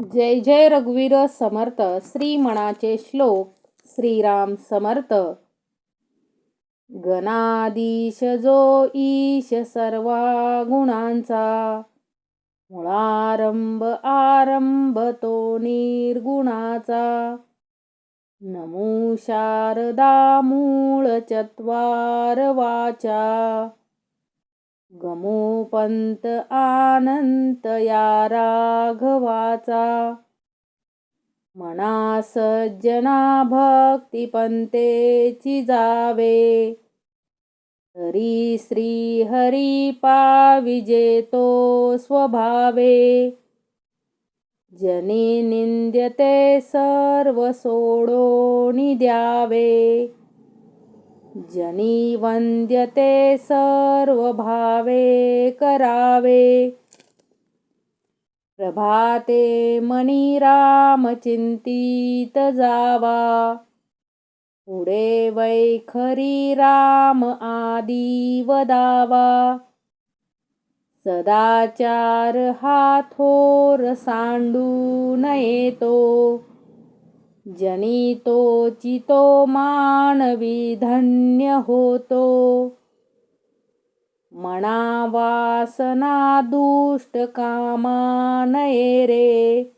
जय जय रघुवीर समर्थ श्री मनाचे श्लोक श्रीराम समर्थ. गणाधीश जो ईश सर्वा गुणांचा मुळारंभ आरंभ तो निर्गुणाचा. नमो शारदा मूळ चत्वार वाचा गमोपंत आनंत या राघवाचा. मना सज्जना भक्तिपंतेची जावे. तरी श्री हरी पाविजेतो स्वभावे. जनी निंद्यते सर्व सोडोनी द्यावे. जनी वंद्यते सर्व भावे करावे। प्रभाते मनी राम चिंतित जावा। पुढे वैखरी राम आदी वदावा सदाचार हा थोर सांडू नये तो जनितोचितो चितो मानवी धन्य होतो मना वासना दुष्ट कामा नये रे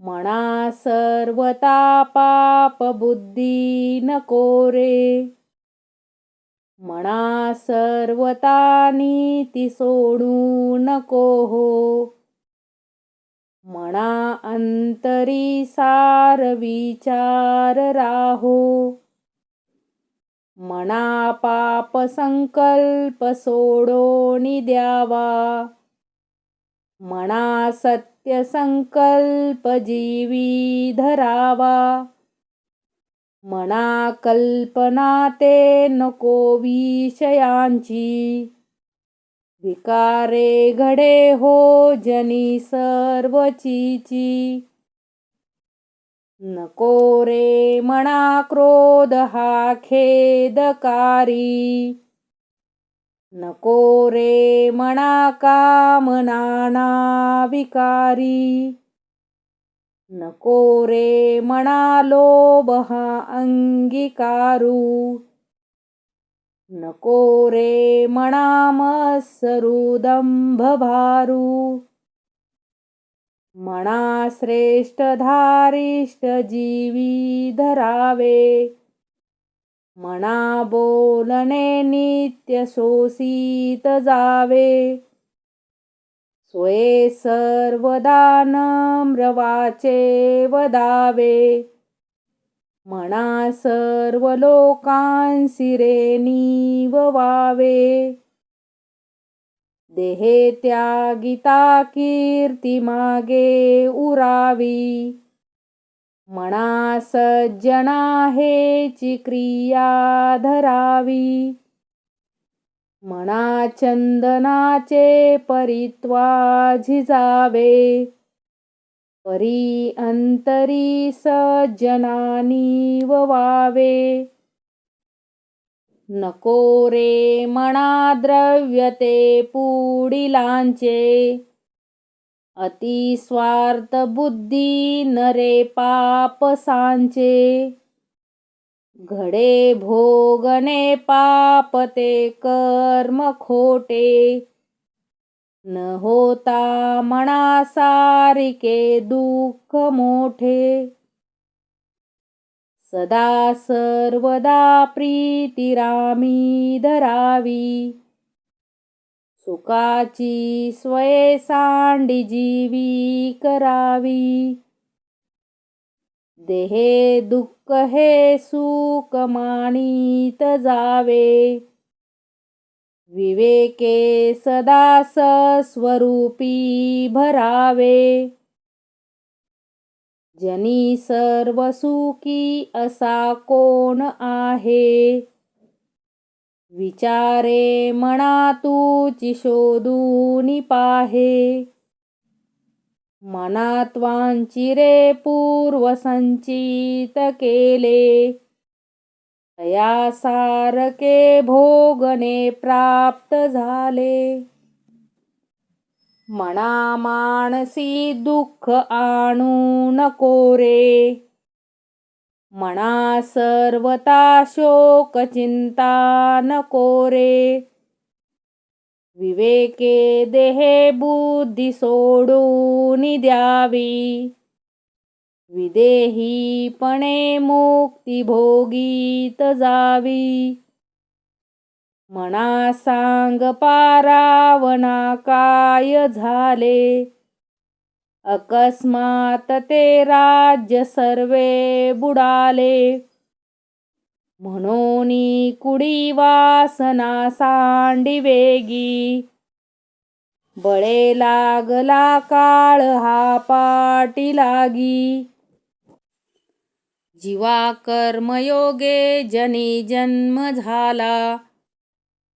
मना सर्वता पाप बुद्धी नको रे मना सर्वता नीती सोडू नको हो मना अंतरी सार विचार राहो. मना पाप संकल्प सोडोनी द्यावा मना सत्य संकल्प जीवी धरावा. मना कल्पना ते नको विषयांची. विकारे घडे हो जनी सर्वचीची. नको रे म्हणा क्रोध हा खेदकारी. नको रे म्हणा कामनाना विकारी. नको रे म्हणा लोभ हा अंगीकारू. नको रे मनामत्सरू दंभ भारू मना श्रेष्ठ धारिष्ट जीवी धरावे. मणा बोलणे नित्य शोषित जावे. स्वये सर्वदा नम्र वाचे वदावे. म्हणा सर्व लोकांसी रे निववावे देहे त्यागिता कीर्ती मागे उरावी. म्हणा सज्जना हेची क्रिया धरावी. म्हणा चंदनाचे परित्वा झिजावे परी अंतरी सज्जनानी वावे. नको रे मना द्रव्यते पुडिलांचे अति स्वार्थ बुद्धी नरे पापसांचे घडे भोगने पापते कर्म खोटे. न होता मनासारिके दुःख मोठे. सदा सर्वदा प्रीतिरामी धरावी. सुखाची स्वये सांडी जीवी करावी. देहे दुःख हे सुख मानित जावे. विवेके सदा स्वरूपी भरावे। जनी सर्व सुखी असा कोण आहे? विचारे मना तूची शोधून पाहे। मनात्वांची रे पूर्व संचित केले। तया सारके प्राप्त झाले. मना मानसी दुःख आणू नको रे. मना सर्वता शोक चिंता नको रे. विवेके देहे बुद्धी सोडून द्यावी. विदेहीपणे मुक्ती भोगीत जावी. मना सांग पारावना काय झाले? अकस्मात ते राज्य सर्वे बुडाले. म्हणून कुडी वासना सांडी वेगी. बळे लागला काळ हा पाटी लागी. जीवा कर्मयोगे जनी जन्म झाला.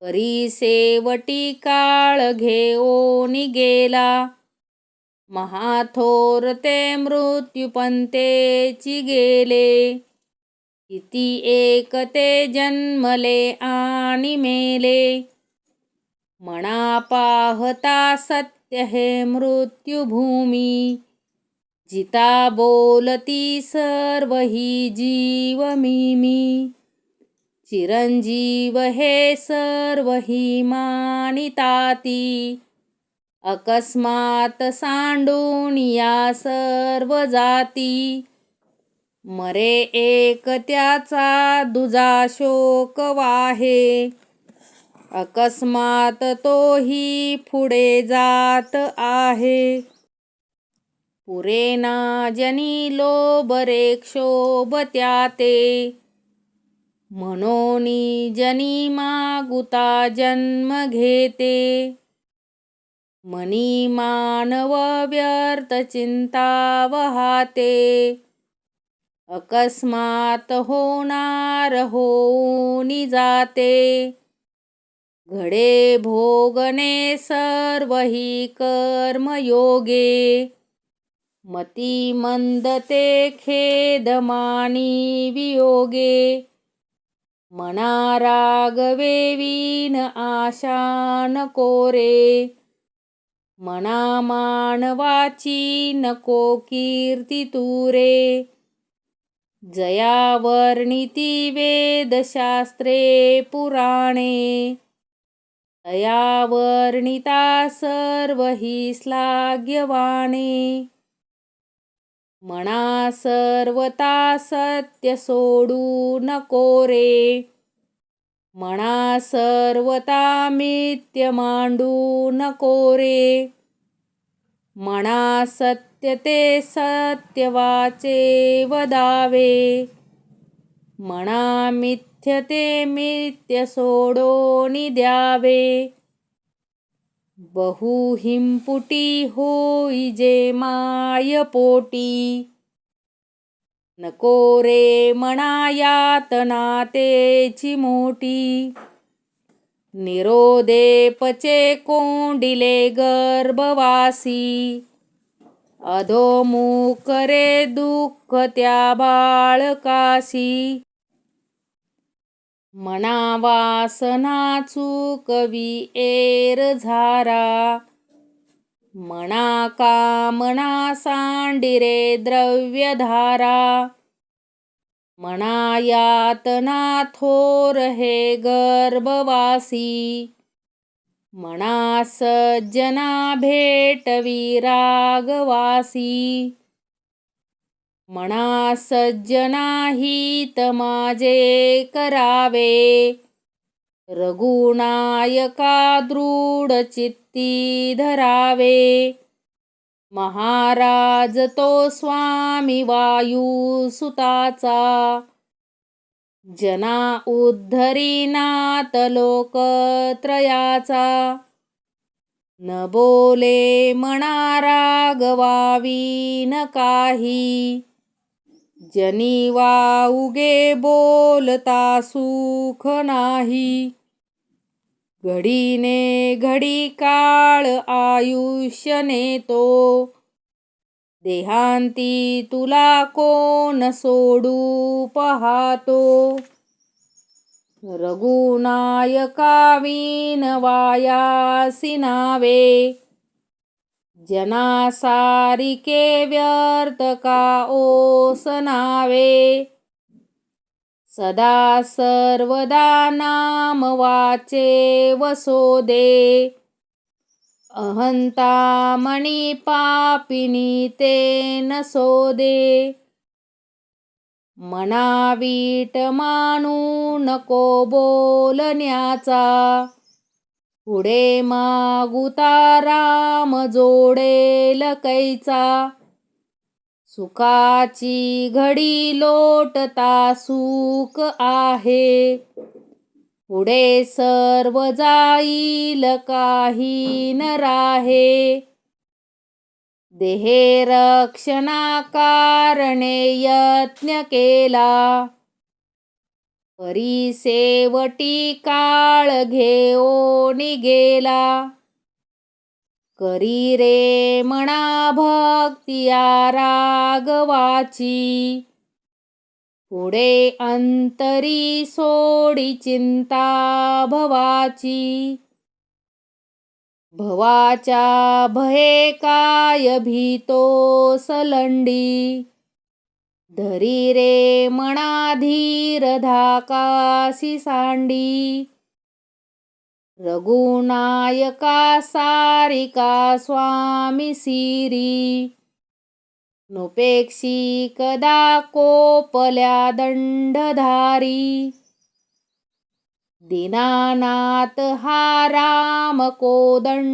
परी सेवटी काळ घेऊन गेला. महाथोर ते मृत्युपंतेची गेले. किती एक ते जन्मले आणि मेले. मना पाहता सत्य हे मृत्युभूमी. जिता बोलती सर्व ही जीव मी मी चिरंजीव हे सर्व ही मानिताती. अकस्मात सांडून या सर्व जाती. मरे एक त्याचा दुजा शोक वाहे. अकस्मात तोही पुढे जात आहे. पुरेना जनी लोबरे क्षोभ त्याते. म्हणून जनी मागुता जन्म घेते. मनी मानव व्यर्थ चिंता वहाते अकस्मात होणार होऊनी जाते. घडे भोगणे सर्व ही कर्मयोगे. मती मंदते खेद मानी वियोगे. मना रागवेवीन आशा कोरे मना मानवाची नको कीर्ती तुरे जया वर्णिती वेदशास्त्रे पुराणे. तया वर्णिता सर्व ही श्लाघ्यवाणे मना सर्वता सत्य सोडू नको रे. मना सर्वता मित्य मांडू नको रे. मना सत्य ते सत्य वाचे वदावे. मना मिथ्य ते मिथ्य सोडोनी द्यावे बहु हिंपुटी होई जे माय पोटी नको रे मना यातना तेची मोठी निरोदेपचे कोंडिले गर्भवासी. अधोमुख रे दुःख त्या बाळकासी म्हणा वासना चुकवी एर झारा. मना कामना सांडिरे द्रव्यधारा. म्हणा यातना थोर हे गर्भवासी. मना सज्जना भेटवी रागवासी. मना सज्जना हित माझे करावे. रघुनायका दृढ चित्ती धरावे. महाराज तो स्वामी वायू सुताचा. जना उद्धरीनाथ लोकत्रयाचा. न बोले म्हणा रागवावी न काही. जनी वाऊगे बोलता सुख नाही. घडीने घडी काळ आयुष्य नेतो. देहांती तुला कोण सोडू पाहतो? रघुनायका वायासी नावे. जनासारिके व्यर्थ का ओसनावे। सदा सर्वदा नाम वाचे वसोदे। अहंता मणी पापिनी ते नसोदे मनावीट मानू नको बोलण्याचा। पुढे मागुता राम जोडेल कैचा सुखाची घडी लोटता सुख आहे. पुढे सर्व जाईल काही न राहे. देहे रक्षणा कारणे यत्न केला. परिसेवटी काळ घेओ निगेला करी रे म्हणा भक्तिया रागवाची. पुढे अंतरी सोडी चिंता भवाची. भवाच्या भये काय भीतो सलंडी धरी रे मनाधीर धाकासी सांडी. रघुनायका सारिका स्वामी सिरी. नुपेक्षी कदा कोपल्या दंडधारी. दीनानाथ हा राम कोदंडधारी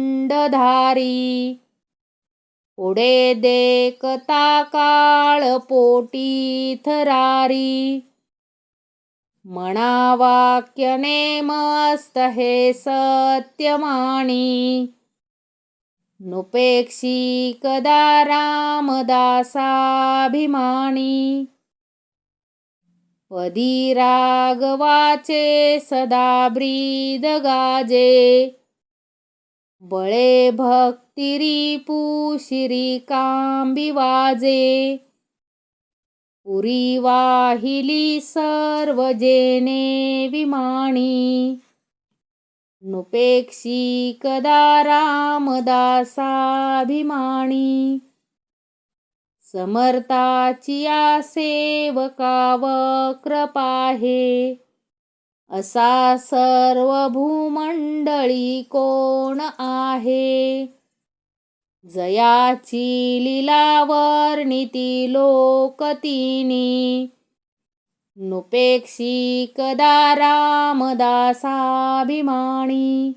पुढे देखता काळ पोटी थरारी. म्हणा वाक्यने मस्त हे सत्यमाणी नुपेक्षी कदा रामदासाभिमानी. पदी रागवाचे सदा ब्रीद गाजे. बळे भक्तिरी पुशिरी कांबी वाजे. पुरी वाहिली सर्व जेने विमाणी नुपेक्षी कदा रामदासाभिमाणी समर्थाची या सेवका वक्र पाहे. असा सर्व भूमंडळी कोण आहे? जयाची लीला वर्णिती लोकतीनी. नुपेक्षी कदा रामदासाभिमानी.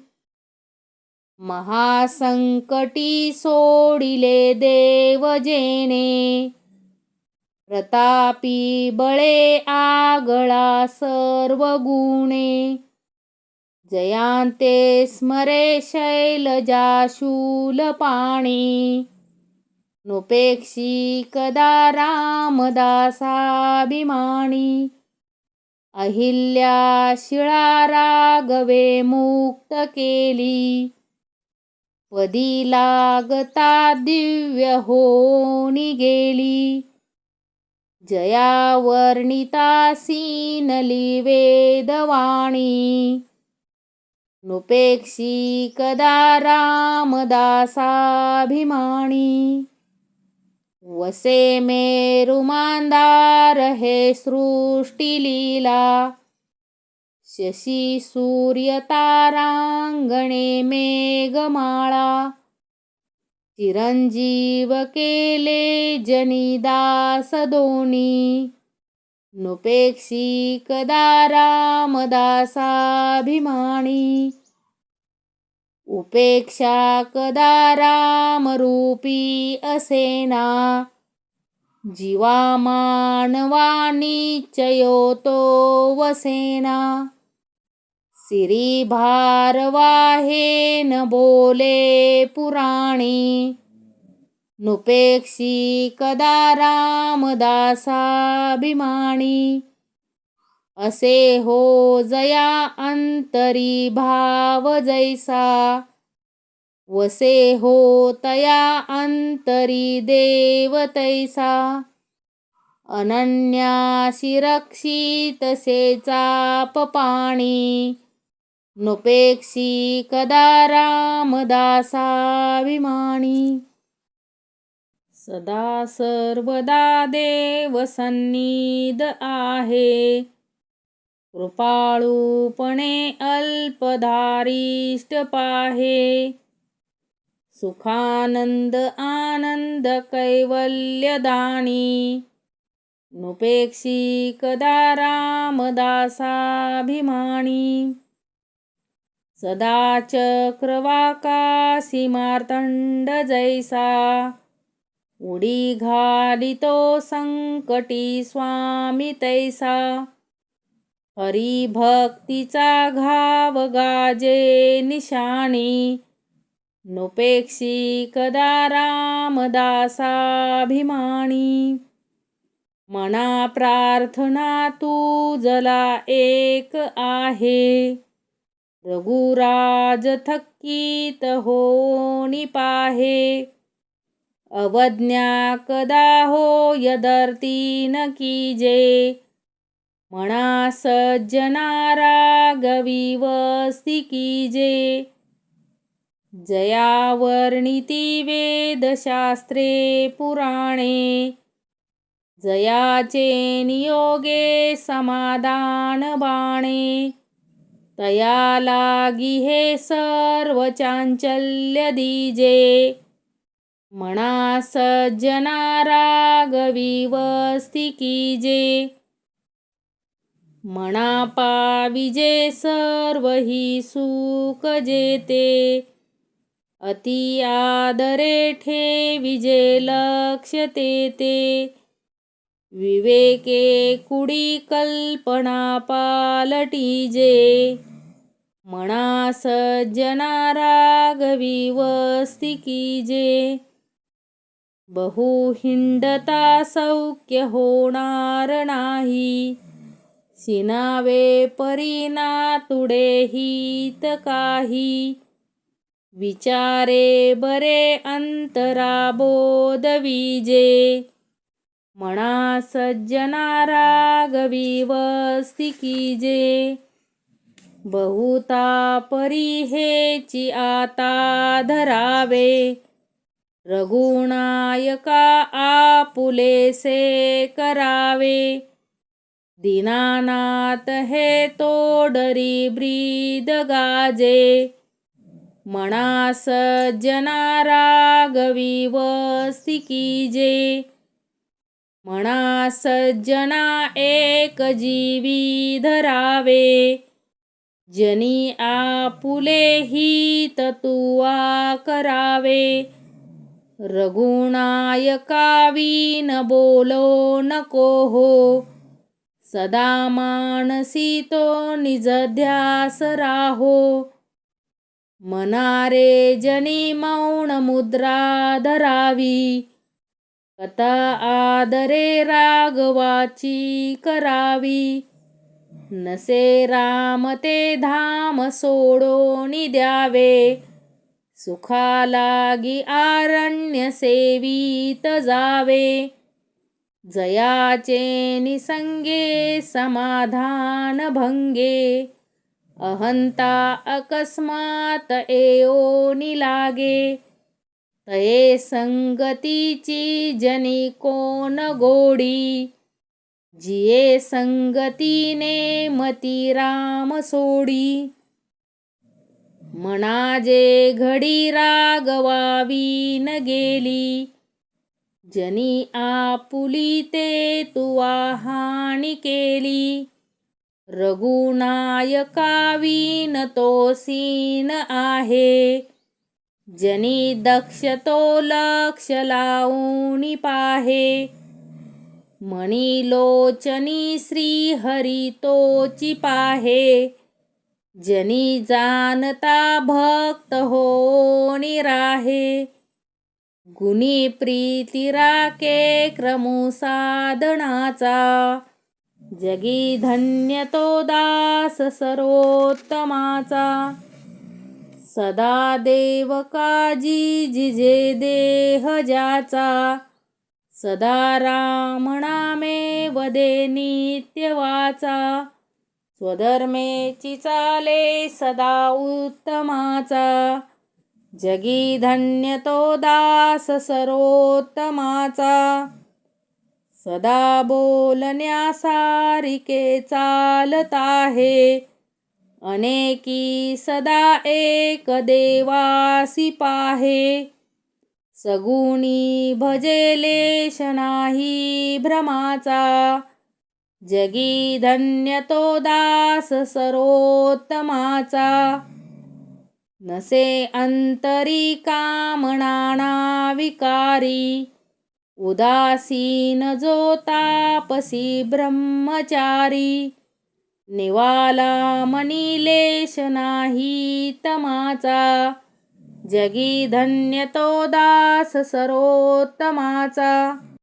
महासंकटी सोडिले देव जेने. प्रतापी बळे आगळा सर्व गुणे जयांते स्मरे शैलजा पाणी. नुपेक्षी कदा रामदासाभिमानी. अहिल्या शिळा रागवे मुक्त केली. पदी लागता दिव्य होनी गेली. जया वर्णिता वेदवाणी नुपेक्षी कदा रामदासाभिमानी। वसे मेरुमांदार हे सृष्टिलीला। शशी सूर्य तारांगणे मेघमाळा। चिरंजीव केले जनिदास दोनी. नुपेक्षी कदा रामदासाभिमानी. उपेक्षा कदा असेना. जीवा मानवानिचयो तो वसेना. सिरी भारवाहे न बोले पुराणी। नुपेक्षी कदा रामदासाभिमानी। असे हो जया अंतरी भाव जैसा। वसे हो तया अंतरी देव तैसा। अनन्या रक्षित से पपाणी पाणी। नोपेक्षी कदा रामदासाभिमानी सदा सर्वदा देव सन्निध आहे। कृपाळूपणे अल्पधारिष्ट पाहे। सुखानंद आनंद कैवल्यदानी। नुपेक्षी कदा रामदासाभिमानी सदा चक्रवाकासी मार्तंड जैसा उडी घालितो संकटी स्वामी तैसा। हरिभक्तीचा घाव गाजे निशाणी। नुपेक्षी कदा रामदासाभिमानी। मना प्रार्थना तू जला एक आहे। रघुराज थक्कीत होनी पाहे. अवज्ञा कदा हो यदर्ती न कीजे म्हणा सज्जना रागवी वस्ती कीजे जयावर्णिती वेदशास्त्रे पुराणे. जयाचे नियोगे समाधान बाणे. तया लागी हे सर्व चांचल्य दीजे म्हणा सज्जना रागवी वस्ती कीजे. म्हणा पाविजे सर्व ही सुख जेते. अति आदरे ठेविजे लक्ष तेते विवेके कुडी कल्पना पालटीजे म्हणा सज्जना रागवी वस्ती कीजे बहु हिंडता सौख्य होणार नाही शिनावे परिना तुडे हित काही विचारे बरे अंतरा बोध जे म्हणा सज्जना रागवी वस्ती जे बहुता परी हेची आता धरावे. रघुनायका आपुलेसे करावे. दीनानाथ हे तोडरी ब्रीद गाजे. म्हणा सज्जना रागवी वस्ती जे म्हणा सज्जना एक जीवी धरावे. जनी आपुले ही तुवा करावे. रघुनायका न बोलो नको हो. सदा मानसी तो निज ध्यास राहो. मनारे जनी मौन मुद्रा धरावी. कथा आदरे रागवाची करावी. नसे राम ते धाम सोडोनी द्यावे. सुखा लागी आरण्य सेवीत जावे. जयाचे निसंगे समाधान भंगे. अहंता अकस्मात एओनी लागे तये संगतीची जनी कोण गोडी? जिये संगतीने मती राम सोडी. मनाजे घडी रागवावी न गेली. जनी आपुली ते तुवा हानी केली. रघुनायकावीन तो सीन आहे. जनी दक्ष तो लक्ष लावणी पाहे. मणी लोचनी श्री हरी तोची पाहे. जनी जानता भक्त हो राहे. गुणी प्रीती राके क्रमू साधनाचा. जगी धन्य तो दास सर्वोत्तमाचा सदा देव काजी जिजे देह ज्याचा सदा रामणामे वदे नित्य वाचा. स्वधर्मेची चाले सदा उत्तमाचा जगी धन्य तो दास सरोत्तमाचा. सदा बोलण्यासारिके चालत आहे अनेकी सदा एक देवासी पाहे. सगुणी भजेलेश नाही भ्रमाचा. जगी धन्य तो दास सरोत्तमाचा. नसे अंतरी कामणाना विकारी. उदासीन जो तापसी ब्रह्मचारी. निवाला मणिलेश नाही तमाचा. जगी धन्य तो दास सरोत्तमाचा